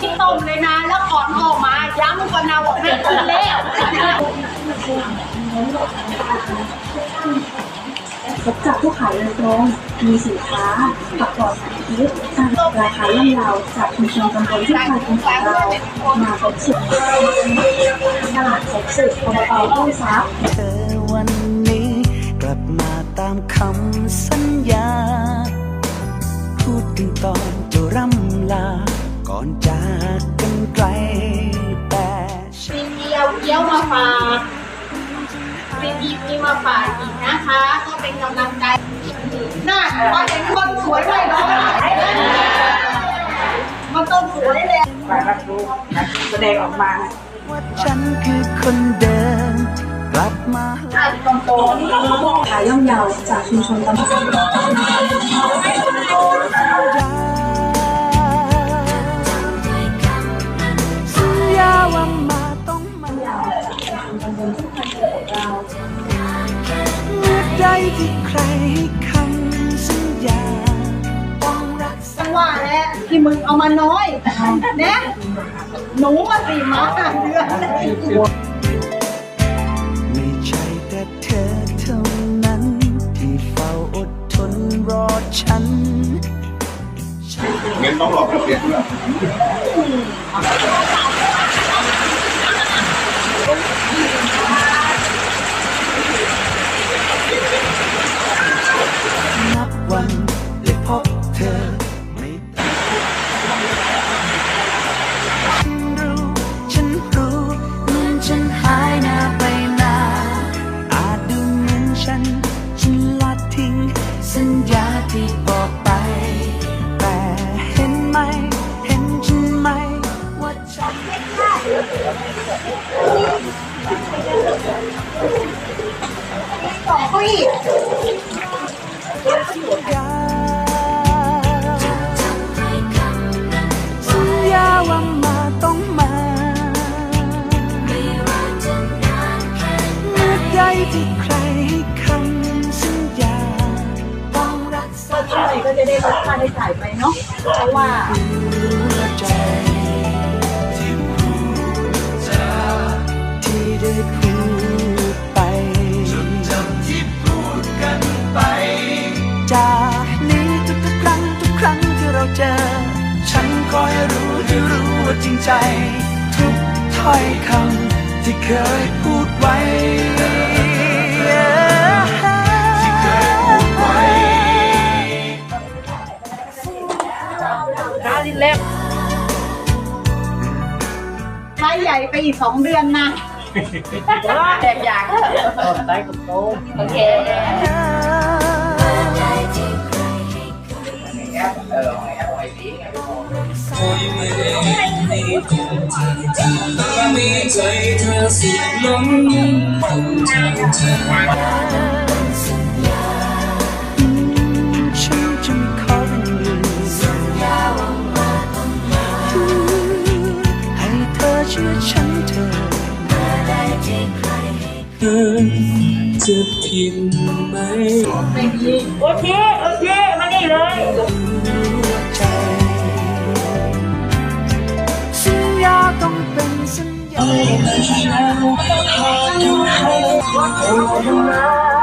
ที่ต้มเลยนะ แล้วก่อนออกมาย้ำก่อนนะบอกไม่กินแล้วพบกับผู้ขายโดยตรง มีสินค้าปักอดสารพิษตามราคาย่อมเยาจากชุมชนตำบลที่ขายของเรา มาพบสุดตลาดพบสุดอบตตู้ซับเธอวันนี้ กลับมาตามคำสัญญา พูดถึงตอนจะร่ำ มาฝากอีกนะคะ ก็เป็นกำลังใจน่าพอเป็นคนสวยไม่ร้องไห้มันต้องสวยเลยว่าฉันคือคนเดิมกลับมาขายย่อมเยาวจากชุมชนตำบล ที่มึงเอามาน้อยนะหนูมาสี่มาห้าเดือนไม่ใช่แต่เธอเท่านั้น ที่เฝ้าอดทนรอฉันงั้นต้องรอเปลี่ยนด้วย อเขาอีกสัญญาว่ามาต้องมาเมื่อใดที่ใครให้คำสัญญาต้องรักษาช่วยก็จะได้ลดค่าใช้จ่ายไปเนาะเพราะว่า ว่าจริงใจ ทุกถ้อยคำที่เคยพูดไว้ที่เคยพูดไว้ใช้ใหญ่ไปอีกสองเดือนนะแตกอยากโอเคมีใจเธอ สุดล้นผมจะเธอฉันจะไม่ขอเป็นอื่นให้เธอเชื่อฉันเธอเธอจะผิดไหมโอเค โอเค มานี่เลย สัญญาเ